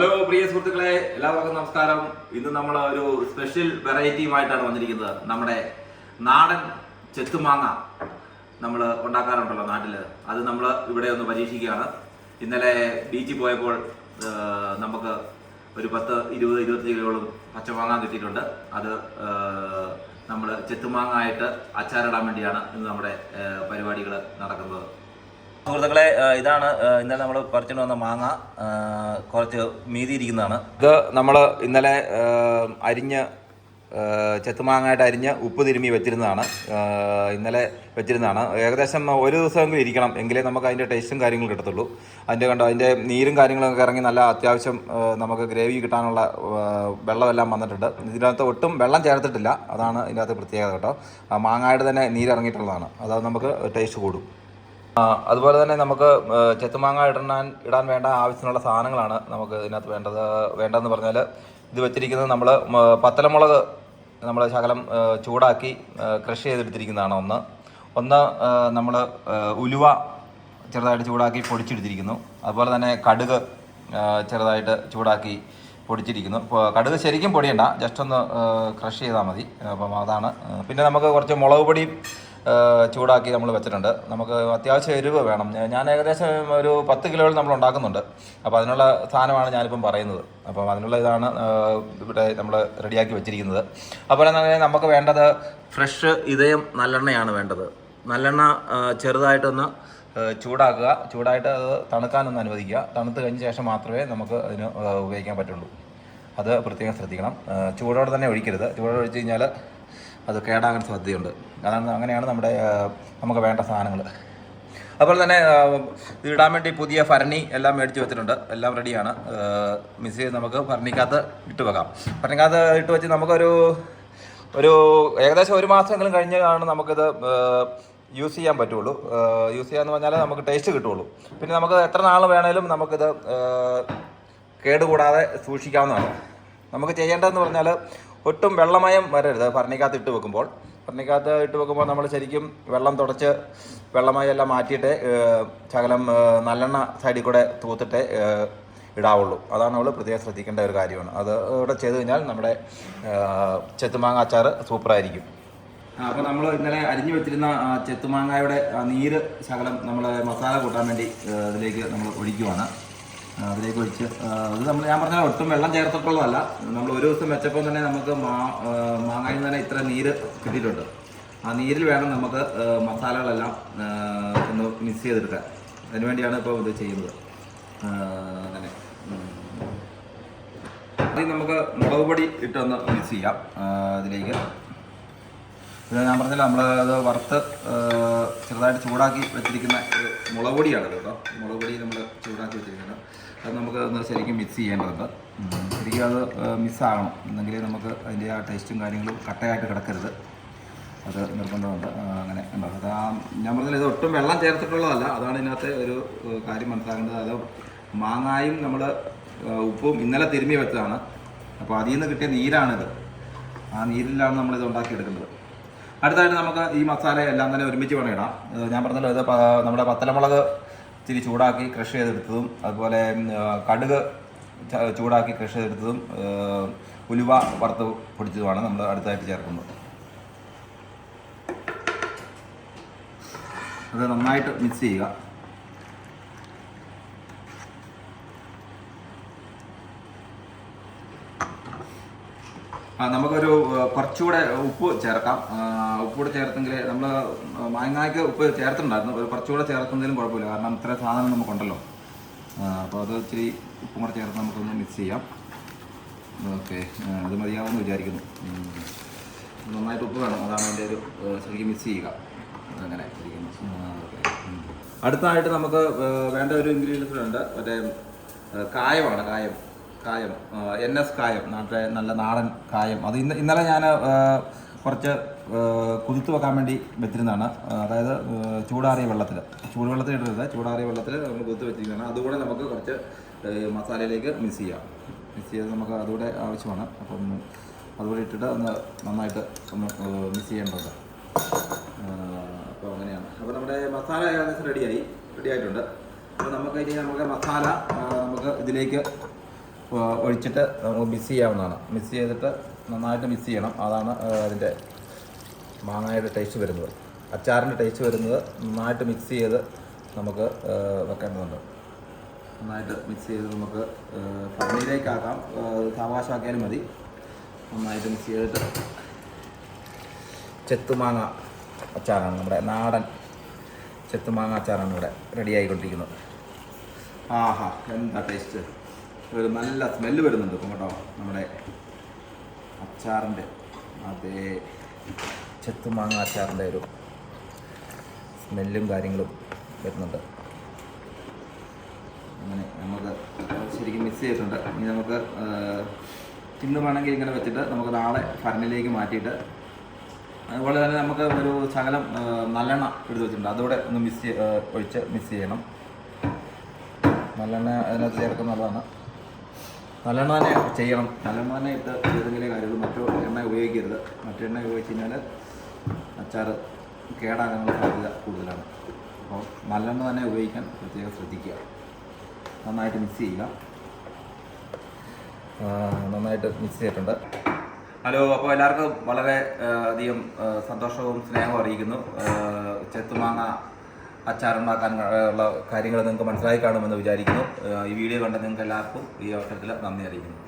Hello പ്രിയ സുഹൃത്തുക്കളെ എല്ലാവർക്കും നമസ്കാരം. ഇന്ന് നമ്മൾ ഒരു സ്പെഷ്യൽ വെറൈറ്റിയുമായിട്ടാണ് വന്നിരിക്കുന്നത്. നമ്മുടെ നാടൻ ചെത്തുമാങ്ങ നമ്മൾ ഉണ്ടാക്കാറുണ്ടല്ലോ നാട്ടിൽ അത് നമ്മൾ ഇവിടെ ഒന്ന് പരീക്ഷിക്കുകയാണ്. ഇന്നലെ ബീച്ചിൽ പോയപ്പോൾ നമുക്ക് ഒരു പത്ത് ഇരുപത് ഇരുപത്തി കിലോളം പച്ചമാങ്ങ കിട്ടിയിട്ടുണ്ട്. അത് നമ്മൾ ചെത്തുമാങ്ങ ആയിട്ട് അച്ചാറിടാൻ വേണ്ടിയാണ് ഇന്ന് നമ്മുടെ പരിപാടികൾ നടക്കുന്നത്. സുഹൃത്തുക്കളെ ഇതാണ് ഇന്നലെ നമ്മൾ പറിച്ചിട്ട് വന്ന മാങ്ങ കുറച്ച് മീതിയിരിക്കുന്നതാണ്. ഇത് നമ്മൾ ഇന്നലെ അരിഞ്ഞ് ചെത്തുമാങ്ങായിട്ട് അരിഞ്ഞ് ഉപ്പ് തിരുമ്മി വെച്ചിരുന്നതാണ്. ഇന്നലെ വെച്ചിരുന്നതാണ്. ഏകദേശം ഒരു ദിവസമെങ്കിലും ഇരിക്കണം എങ്കിലേ നമുക്ക് അതിന്റെ ടേസ്റ്റും കാര്യങ്ങളും കിട്ടത്തുള്ളൂ. അതിന്റെ കണ്ടോ അതിന്റെ നീരും കാര്യങ്ങളൊക്കെ ഇറങ്ങി നല്ല അത്യാവശ്യം നമുക്ക് ഗ്രേവി കിട്ടാനുള്ള വെള്ളമെല്ലാം വന്നിട്ടുണ്ട്. ഇതിനകത്ത് ഒട്ടും വെള്ളം ചേർത്തിട്ടില്ല. അതാണ് ഇതിനകത്ത് പ്രത്യേകത കേട്ടോ. മാങ്ങായിട്ട് മാങ്ങായുടെ തന്നെ നീരിറങ്ങിയിട്ടുള്ളതാണ് അത് നമുക്ക് ടേസ്റ്റ് കൂടും. അതുപോലെ തന്നെ നമുക്ക് ചെത്തുമാങ്ങ ഇടാൻ ഇടാൻ വേണ്ട ആവശ്യത്തിനുള്ള സാധനങ്ങളാണ് നമുക്ക് ഇതിനകത്ത് വേണ്ടത്. വേണ്ടതെന്ന് പറഞ്ഞാൽ ഇത് വെച്ചിരിക്കുന്നത് നമ്മൾ പത്തലമുളക് നമ്മൾ ശകലം ചൂടാക്കി ക്രഷ് ചെയ്തെടുത്തിരിക്കുന്നതാണ് ഒന്ന്. ഒന്ന് നമ്മൾ ഉലുവ ചെറുതായിട്ട് ചൂടാക്കി പൊടിച്ചെടുത്തിരിക്കുന്നു. അതുപോലെ തന്നെ കടുക് ചെറുതായിട്ട് ചൂടാക്കി പൊടിച്ചിരിക്കുന്നു. കടുക് ശരിക്കും പൊടിയണ്ട ജസ്റ്റ് ഒന്ന് ക്രഷ് ചെയ്താൽ മതി. അപ്പം അതാണ്. പിന്നെ നമുക്ക് കുറച്ച് മുളക് പൊടിയും ചൂടാക്കി നമ്മൾ വെച്ചിട്ടുണ്ട്. നമുക്ക് അത്യാവശ്യം എരിവ് വേണം. ഞാൻ- ഏകദേശം ഒരു പത്ത് കിലോയിൽ നമ്മൾ ഉണ്ടാക്കുന്നുണ്ട്. അപ്പോൾ അതിനുള്ള സാധനമാണ് ഞാനിപ്പം പറയുന്നത്. അപ്പം അതിനുള്ള ഇതാണ് ഇവിടെ നമ്മൾ റെഡിയാക്കി വെച്ചിരിക്കുന്നത്. അപ്പോൾ തന്നെ നമുക്ക് വേണ്ടത് ഫ്രഷ് ഇതയം നല്ലെണ്ണയാണ് വേണ്ടത്. നല്ലെണ്ണ ചെറുതായിട്ടൊന്ന് ചൂടാക്കുക. ചൂടായിട്ട് അത് തണുക്കാനൊന്ന് അനുവദിക്കുക. തണുത്ത് കഴിഞ്ഞ ശേഷം മാത്രമേ നമുക്ക് അതിന് ഉപയോഗിക്കാൻ പറ്റുള്ളൂ. അത് പ്രത്യേകം ശ്രദ്ധിക്കണം. ചൂടോടെ തന്നെ ഒഴിക്കരുത്. ചൂടോടെ ഒഴിച്ച് കഴിഞ്ഞാൽ അത് കേടാകാൻ സാധ്യതയുണ്ട്. അതാണ് അങ്ങനെയാണ് നമ്മുടെ നമുക്ക് വേണ്ട സാധനങ്ങൾ അതുപോലെ തന്നെ ഇടാൻ വേണ്ടി പുതിയ ഭരണി എല്ലാം മേടിച്ച് വെച്ചിട്ടുണ്ട്. എല്ലാം റെഡിയാണ്. മിസ് ചെയ്ത് നമുക്ക് ഭരണിക്കകത്ത് ഇട്ട് വെക്കാം. ഭരണിക്കകത്ത് ഇട്ട് വെച്ച് നമുക്കൊരു ഒരു ഏകദേശം ഒരു മാസമെങ്കിലും കഴിഞ്ഞാണ് നമുക്കിത് യൂസ് ചെയ്യാൻ പറ്റുള്ളൂ. യൂസ് ചെയ്യാന്ന് പറഞ്ഞാൽ നമുക്ക് ടേസ്റ്റ് കിട്ടുള്ളൂ. പിന്നെ നമുക്ക് എത്ര നാൾ വേണേലും നമുക്കിത് കേടുകൂടാതെ സൂക്ഷിക്കാവുന്നതാണ്. നമുക്ക് ചെയ്യേണ്ടതെന്ന് പറഞ്ഞാൽ ഒട്ടും വെള്ളമയം വരരുത്. ഭരണിക്കകത്ത് ഇട്ട് വെക്കുമ്പോൾ. ഭരണിക്കകത്ത് ഇട്ട് വെക്കുമ്പോൾ നമ്മൾ ശരിക്കും വെള്ളം തുടച്ച് വെള്ളമയം എല്ലാം മാറ്റിയിട്ട് ശകലം നല്ലെണ്ണ സൈഡിൽ കൂടെ തൂത്തിട്ട് ഇടാവുള്ളൂ. അതാണ് നമ്മൾ പ്രത്യേകം ശ്രദ്ധിക്കേണ്ട ഒരു കാര്യമാണ്. അത് ഇവിടെ ചെയ്ത് കഴിഞ്ഞാൽ നമ്മുടെ ചെത്തുമാങ്ങ അച്ചാർ സൂപ്പറായിരിക്കും. അപ്പോൾ നമ്മൾ ഇന്നലെ അരിഞ്ഞു വെച്ചിരുന്ന ചെത്തുമാങ്ങയുടെ നീര് ശകലം നമ്മൾ മസാല കൂട്ടാൻ വേണ്ടി ഇതിലേക്ക് നമ്മൾ ഒഴിക്കുവാണ്. അതിലേക്ക് ഒഴിച്ച് അത് നമ്മൾ ഞാൻ പറഞ്ഞാൽ ഒട്ടും വെള്ളം ചേർത്തിട്ടുള്ളതല്ല. നമ്മൾ ഒരു ദിവസം വെച്ചപ്പോൾ തന്നെ നമുക്ക് മാ മാങ്ങയിൽ തന്നെ ഇത്ര നീര് കിട്ടിയിട്ടുണ്ട്. ആ നീരിൽ വേണം നമുക്ക് മസാലകളെല്ലാം ഒന്ന് മിക്സ് ചെയ്തെടുക്കാൻ. അതിനുവേണ്ടിയാണ് ഇപ്പോൾ ഇത് ചെയ്യുന്നത്. അങ്ങനെ. ആദ്യം നമുക്ക് മുളക് പൊടി ഇട്ടൊന്ന് മിക്സ് ചെയ്യാം. ആ, ഇതിലേക്ക് പിന്നെ ഞാൻ പറഞ്ഞില്ല നമ്മൾ അത് വറുത്ത് ചെറുതായിട്ട് ചൂടാക്കി വെച്ചിരിക്കുന്ന ഒരു മുളക് പൊടിയാണ് കേട്ടോ. മുളക് പൊടി നമ്മൾ ചൂടാക്കി വെച്ചിരിക്കുന്നത്. അത് നമുക്ക് ഒന്ന് ശരിക്കും മിക്സ് ചെയ്യേണ്ടതുണ്ട്. ശരിക്കും അത് മിക്സ് ആകണം. എന്നെങ്കിൽ നമുക്ക് അതിന്റെ ആ ടേസ്റ്റും കാര്യങ്ങളും കട്ടയായിട്ട് കിടക്കരുത്. അത് നിർബന്ധമുണ്ട്. അങ്ങനെ ഉണ്ടോ അത് ആ ഞാൻ പറഞ്ഞില്ല ഇത് ഒട്ടും വെള്ളം ചേർത്തിട്ടുള്ളതല്ല. അതാണ് ഇതിനകത്ത് ഒരു കാര്യം മനസ്സിലാക്കേണ്ടത്. അത് മാങ്ങായും നമ്മൾ ഉപ്പും ഇന്നലെ തിരുമ്മി വെച്ചതാണ്. അപ്പോൾ അതിൽ നിന്ന് കിട്ടിയ നീരാണിത്. ആ നീരിലാണ് നമ്മളിത് ഉണ്ടാക്കിയെടുക്കേണ്ടത് അടുത്തായിട്ട് നമുക്ക് ഈ മസാല എല്ലാം തന്നെ ഒരുമിച്ച് വേണം ഇടാം ഞാൻ പറഞ്ഞല്ലോ ഇത് നമ്മുടെ പത്തലമുളക് ഇച്ചിരി ചൂടാക്കി ക്രഷ് ചെയ്തെടുത്തതും അതുപോലെ കടുക് ചൂടാക്കി ക്രഷ് ചെയ്തെടുത്തതും ഉലുവ വറുത്ത് പൊടിച്ചതുമാണ് നമ്മൾ അടുത്തായിട്ട് ചേർക്കുന്നത്. അത് നന്നായിട്ട് മിക്സ് ചെയ്യുക. നമുക്കൊരു കുറച്ചുകൂടെ ഉപ്പ് ചേർക്കാം. ആ, ഉപ്പ് കൂടെ ചേർത്തെങ്കിൽ നമ്മൾ മാങ്ങായ്ക്ക് ഉപ്പ് ചേർത്തിട്ടുണ്ടായിരുന്നു. ഒരു കുറച്ചുകൂടെ ചേർക്കുന്നതിലും കുഴപ്പമില്ല. കാരണം ഇത്ര സാധനം നമുക്കുണ്ടല്ലോ. അപ്പോൾ അത് ഇച്ചിരി ഉപ്പും കൂടെ ചേർത്ത് നമുക്കൊന്ന് മിക്സ് ചെയ്യാം. ഓക്കെ. അത് മതിയാവുമെന്ന് വിചാരിക്കുന്നു. നന്നായിട്ട് ഉപ്പ് വേണം. അതാണ് അതിന്റെ ഒരു ശരിക്കും മിക്സ് ചെയ്യുക. അങ്ങനെ. അടുത്തതായിട്ട് നമുക്ക് വേണ്ട ഒരു ഇൻഗ്രീഡിയൻസ് ഉണ്ട്. മറ്റേ കായമാണ് കായം. കായം എൻ എസ് കായം നാട്ടിലെ നല്ല നാടൻ കായം. അത് ഇന്ന് ഇന്നലെ ഞാൻ കുറച്ച് കുതിർത്ത് വെക്കാൻ വേണ്ടി വെച്ചിരുന്നതാണ്. അതായത് ചൂടാറിയ വെള്ളത്തിൽ ചൂടുവെള്ളത്തിൽ ഇടരുത്. ചൂടാറിയ വെള്ളത്തിൽ നമ്മൾ കുതിർത്ത് വെച്ചിരിക്കുന്നതാണ് അതുകൂടെ നമുക്ക് കുറച്ച് മസാലയിലേക്ക് മിക്സ് ചെയ്യാം. മിക്സ് ചെയ്ത് നമുക്ക് അതുകൂടെ ആവശ്യമാണ്. അപ്പം അതുകൂടെ ഇട്ടിട്ട് ഒന്ന് നന്നായിട്ട് ഒന്ന് മിക്സ് ചെയ്യേണ്ടതുണ്ട്. അപ്പോൾ അങ്ങനെയാണ്. അപ്പോൾ നമ്മുടെ മസാല ഏകദേശം റെഡിയായി റെഡി ആയിട്ടുണ്ട്. അപ്പോൾ നമുക്ക് ഇനി നമുക്ക് മസാല നമുക്ക് ഇതിലേക്ക് ഒഴിച്ചിട്ട് നമുക്ക് മിക്സ് ചെയ്യാവുന്നതാണ്. മിക്സ് ചെയ്തിട്ട് നന്നായിട്ട് മിക്സ് ചെയ്യണം. അതാണ് അതിന്റെ മാങ്ങയുടെ ടേസ്റ്റ് വരുന്നത്. അച്ചാറിന്റെ ടേസ്റ്റ് വരുന്നത് നന്നായിട്ട് മിക്സ് ചെയ്ത് നമുക്ക് വെക്കേണ്ടതുണ്ട്. നന്നായിട്ട് മിക്സ് ചെയ്ത് നമുക്ക് പന്നീരേക്കാക്കാം സാവകാശമാക്കിയാലും മതി. നന്നായിട്ട് മിക്സ് ചെയ്തിട്ട് ചെത്തുമാങ്ങ അച്ചാറാണ് നമ്മുടെ നാടൻ ചെത്തുമാങ്ങ അച്ചാറാണ് ഇവിടെ റെഡി ആയിക്കൊണ്ടിരിക്കുന്നത്. ആഹാ എന്താ ടേസ്റ്റ് ഒരു നല്ല സ്മെല്ല് വരുന്നുണ്ട് കേട്ടോ. നമ്മുടെ അച്ചാറിന്റെ അതേ ചെത്തുമാങ്ങ അച്ചാറിന്റെ ഒരു സ്മെല്ലും കാര്യങ്ങളും വരുന്നുണ്ട്. അങ്ങനെ നമുക്ക് ശരിക്കും മിക്സ് ചെയ്തിട്ടുണ്ട്. ഇനി നമുക്ക് ഇന്ന് വേണമെങ്കിൽ ഇങ്ങനെ വെച്ചിട്ട് നമുക്ക് നാളെ ഫരനിലേക്ക് മാറ്റിയിട്ട് അതുപോലെ തന്നെ നമുക്ക് ഒരു ശകലം നല്ലെണ്ണ എടുത്ത് വെച്ചിട്ടുണ്ട്. അതോടെ ഒന്ന് മിക്സ് ഒഴിച്ച് മിക്സ് ചെയ്യണം. നല്ലെണ്ണ അതിനകത്ത് ചേർക്കുന്നതാണ്. നല്ലെണ്ണ തന്നെ ചെയ്യണം. നല്ലെണ്ണ തന്നെ ഇട്ട് ചെയ്തെങ്കിലേ കാര്യമുള്ളൂ മറ്റു എണ്ണ ഉപയോഗിക്കരുത്. മറ്റു എണ്ണ ഉപയോഗിച്ച് കഴിഞ്ഞാൽ അച്ചാർ കേടാകാനുള്ള സാധ്യത കൂടുതലാണ്. അപ്പോൾ നല്ലെണ്ണ തന്നെ ഉപയോഗിക്കാൻ പ്രത്യേകം ശ്രദ്ധിക്കുക. നന്നായിട്ട് മിക്സ് ചെയ്യുക. നന്നായിട്ട് മിക്സ് ചെയ്തിട്ടുണ്ട്. ഹലോ അപ്പോൾ എല്ലാവർക്കും വളരെ അധികം സന്തോഷവും സ്നേഹവും അറിയിക്കുന്നു. ചെത്തുമാങ്ങ അച്ചാറുണ്ടാക്കാൻ ഉള്ള കാര്യങ്ങൾ നിങ്ങൾക്ക് മനസ്സിലായി കാണുമെന്ന് വിചാരിക്കുന്നു. ഈ വീഡിയോ കണ്ട നിങ്ങൾക്ക് എല്ലാവർക്കും ഈ അവസരത്തിൽ നന്ദി അറിയിക്കുന്നു.